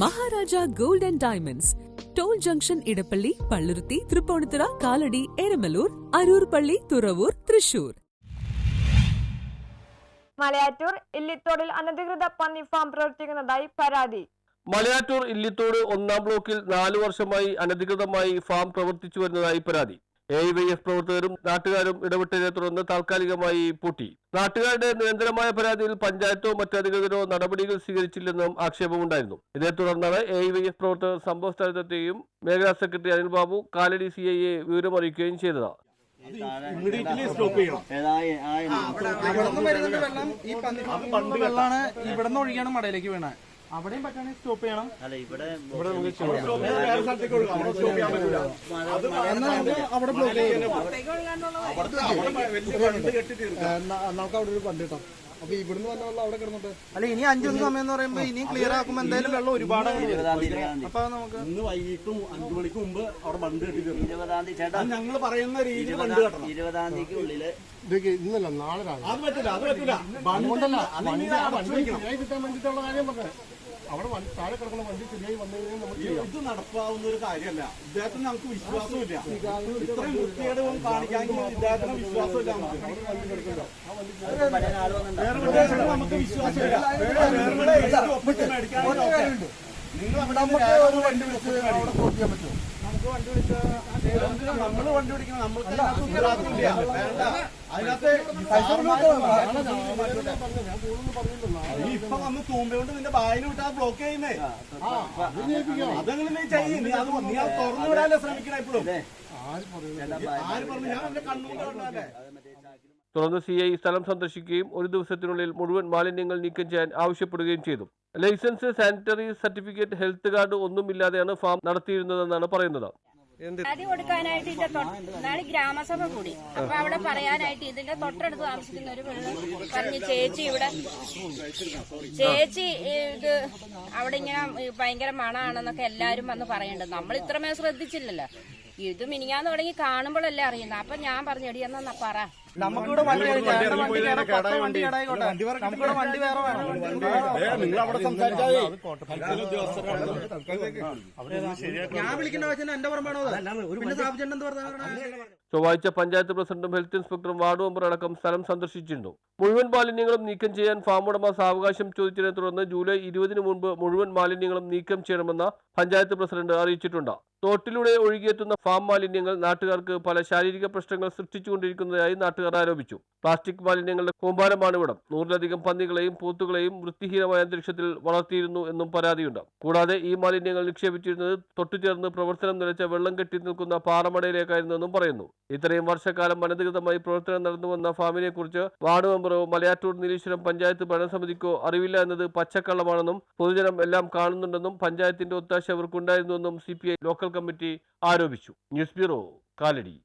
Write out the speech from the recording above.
Maharaja gold and diamonds. Toll junction Edappally Palluruthy Tripunithura Kalady Eramalloor Aroor പള്ളി തുറവൂർ തൃശൂർ. മലയാറ്റൂർ ഇല്ലിത്തോടിൽ അനധികൃത പന്നി farm പ്രവർത്തിക്കുന്നതായി പരാതി. മലയാറ്റൂർ ഇല്ലിത്തോട് ഒന്നാം ബ്ലോക്കിൽ നാലു വർഷമായി അനധികൃതമായി ഫാം പ്രവർത്തിച്ചു വരുന്നതായി പരാതി. എ വൈ എഫ് പ്രവർത്തകരും നാട്ടുകാരും ഇടപെട്ടതിനെ തുടർന്ന് താൽക്കാലികമായി പൂട്ടി. നാട്ടുകാരുടെ നിരന്തരമായ പരാതിയിൽ പഞ്ചായത്തോ മറ്റധികൃതരോ നടപടികൾ സ്വീകരിച്ചില്ലെന്നും ആക്ഷേപമുണ്ടായിരുന്നു. ഇതേ തുടർന്നാണ് എ വൈ എഫ് പ്രവർത്തകർ സംഭവ സ്ഥലത്തെത്തുകയും മേഖലാ secretary Anil Babu Kalady C I A വിവരമറിയിക്കുകയും ചെയ്തത്. ഇമ്മീഡിയറ്റ്ലി സ്റ്റോപ്പ് ചെയ്യണം. ഇവിടുന്ന് ഒഴുകിയാണ് വെള്ളം. ഈ പന്നി വെള്ളമാണ് ഇവിടുന്ന് ഒഴിയാണ് മടയിലേക്ക് വീണത്. അവിടെയും പറ്റുകയാണെങ്കിൽ സ്റ്റോപ്പ് ചെയ്യണം. സ്റ്റോപ്പ് ഇവിടെ വേറെ സ്ഥലത്തേക്ക് ഒഴുകാം. അവിടെ സ്റ്റോപ്പ് ചെയ്യാൻ പറ്റില്ല അത് നമുക്ക് അവിടെ ബ്ലോക്ക് ചെയ്യാം നമുക്ക് അവിടെ ഒരു പണ്ട് കിട്ടാം അപ്പൊ ഇവിടുന്ന് വന്ന വെള്ളം അവിടെ കിടന്നോട്ടെ. അല്ല ഇനി അഞ്ചു ദിവസം സമയം എന്ന് പറയുമ്പോ ഇനി ക്ലിയർ ആക്കുമ്പോ എന്തായാലും വെള്ളം ഒരുപാട് അപ്പൊ നമുക്ക് ഇന്ന് വൈകിട്ടും അഞ്ചു മണിക്ക് മുമ്പ് അവിടെ ബണ്ട് കെട്ടി ഇരുപതാം തീയതി ചേട്ടാ ഞങ്ങൾ പറയുന്ന രീതിയിൽ ബണ്ട് കെട്ടണം. ഇരുപതാം തീയതിക്ക് ഉള്ളിൽ ഇതൊക്കെ ഇന്നല്ല നാളെ അത് പറ്റില്ല അത് പറ്റില്ല ബണ്ട് വെക്കണം. ശരിയായി കിട്ടാൻ വേണ്ടിയിട്ടുള്ള കാര്യം പറഞ്ഞത്? അവിടെ വണ്ടി താഴെ കിടക്കുന്ന വണ്ടി ശരിയായി വന്നു കഴിഞ്ഞാൽ നമുക്ക് ഇത് നടപ്പാവുന്ന ഒരു കാര്യമല്ല. ഇദ്ദേഹത്തിന് നമുക്ക് വിശ്വാസമില്ല. ഇത്രയും വൃത്തികേടും കാണിക്കാമെങ്കിൽ ഇദ്ദേഹത്തിന് വിശ്വാസമില്ല നമുക്ക്. നമുക്ക് വിശ്വാസമില്ല. ഒക്കെ. നിങ്ങൾ അവിടെ നമുക്ക് ഒരു വണ്ടി വിളിച്ച് അവിടെ ചെയ്യാൻ പറ്റുമോ? നമ്മൾ വണ്ടി പിടിക്കണം നമ്മൾക്ക് അതിനകത്ത് ഉത്തരവാദിത്വമില്ല. വേണ്ട. ഇപ്പൊ വന്ന് തൂമ്പയോണ്ട് നിന്റെ ബായിന് വിട്ടാ ബ്ലോക്ക് ചെയ്യുന്നേ. അതങ്ങനെ നീ ചെയ്യ്? നീ അത് നീ അത് തുറന്നു വിടാനല്ലേ ശ്രമിക്കണ ഇപ്പോഴും. ആര് പറഞ്ഞു? ഞാൻ എന്റെ കണ്ണുകൊണ്ട് കണ്ടല്ലേ തുടർന്ന് സി ഐ സ്ഥലം സന്ദർശിക്കുകയും ഒരു ദിവസത്തിനുള്ളിൽ മുഴുവൻ മാലിന്യങ്ങൾ നീക്കം ചെയ്യാൻ ആവശ്യപ്പെടുകയും ചെയ്തു. Licence sanitary certificate health card ഒന്നുമില്ലാതെയാണ് farm നടത്തിയിരുന്നതെന്നാണ് പറയുന്നത്. പരാതി കൊടുക്കാനായിട്ട് ഇതിന്റെ നാളെ ഗ്രാമസഭ കൂടി. അപ്പൊ അവിടെ പറയാനായിട്ട് ഇതിന്റെ തൊട്ടടുത്ത് താമസിക്കുന്ന ഒരു പെണ്ണ് പറഞ്ഞു ചേച്ചി ഇവിടെ ചേച്ചി ഇത് അവിടെ ഇങ്ങനെ ഭയങ്കര മണാണെന്നൊക്കെ എല്ലാരും വന്ന് പറയുന്നുണ്ട് നമ്മൾ ഇത്രമേ ശ്രദ്ധിച്ചില്ലല്ലോ. ഇത് മിനിങ്ങാന്ന് തുടങ്ങി കാണുമ്പോഴല്ലേ അറിയുന്നത്. അപ്പൊ ഞാൻ പറഞ്ഞു എടി എന്നാ പറ. നമുക്കിവിടെ വണ്ടി ചേട്ടന്റെ വണ്ടി പത്ത് വണ്ടി. കേടായിക്കോട്ടെ നമുക്കിവിടെ വണ്ടി വേറെ വേണം നിങ്ങൾ അവിടെ സംസാരിച്ചാൽ ഞാൻ വിളിക്കേണ്ട വെച്ചാൽ എന്റെ പുറമാണോ പിന്നെ സ്ഥാപിച്ചിട്ടുണ്ട് എന്ത് പറഞ്ഞാൽ ചൊവ്വാഴ്ച പഞ്ചായത്ത് പ്രസിഡന്റും ഹെൽത്ത് ഇൻസ്പെക്ടറും വാർഡ് മെമ്പർ അടക്കം സ്ഥലം സന്ദർശിച്ചിരുന്നു. മുഴുവൻ മാലിന്യങ്ങളും നീക്കം ചെയ്യാൻ ഫാം ഉടമ സാവകാശം ചോദിച്ചതിനെ തുടർന്ന് ജൂലൈ ഇരുപതിന് മുൻപ് മുഴുവൻ മാലിന്യങ്ങളും നീക്കം ചെയ്യണമെന്ന് പഞ്ചായത്ത് പ്രസിഡന്റ് അറിയിച്ചിട്ടുണ്ട്. തോട്ടിലൂടെ ഒഴുകിയെത്തുന്ന ഫാം മാലിന്യങ്ങൾ നാട്ടുകാർക്ക് പല ശാരീരിക പ്രശ്നങ്ങൾ സൃഷ്ടിച്ചുകൊണ്ടിരിക്കുന്നതായി നാട്ടുകാർ ആരോപിച്ചു. പ്ലാസ്റ്റിക് മാലിന്യങ്ങളുടെ കൂമ്പാരമാണ് ഇവിടം. നൂറിലധികം പന്നികളെയും പൂത്തുകളെയും വൃത്തിഹീനമായ അന്തരീക്ഷത്തിൽ വളർത്തിയിരുന്നു എന്നും പരാതിയുണ്ട്. കൂടാതെ ഈ മാലിന്യങ്ങൾ നിക്ഷേപിച്ചിരുന്നത് തൊട്ടുചേർന്ന് പ്രവർത്തനം നിലച്ച വെള്ളം കെട്ടി നിൽക്കുന്ന പാറമടയിലേക്കായിരുന്നെന്നും പറയുന്നു. ഇത്രയും വർഷക്കാലം അനധികൃതമായി പ്രവർത്തനം നടന്നുവന്ന ഫാമിനെ കുറിച്ച് വാർഡ് മെമ്പറോ മലയാറ്റൂർ നീലീശ്വരം പഞ്ചായത്ത് ഭരണസമിതിക്കോ അറിവില്ല എന്നത് പച്ചക്കള്ളമാണെന്നും പൊതുജനം എല്ലാം കാണുന്നുണ്ടെന്നും പഞ്ചായത്തിന്റെ ഒത്താശ അവർക്കുണ്ടായിരുന്നുവെന്നും C P I local committee ആരോപിച്ചു. News bureau Kalady.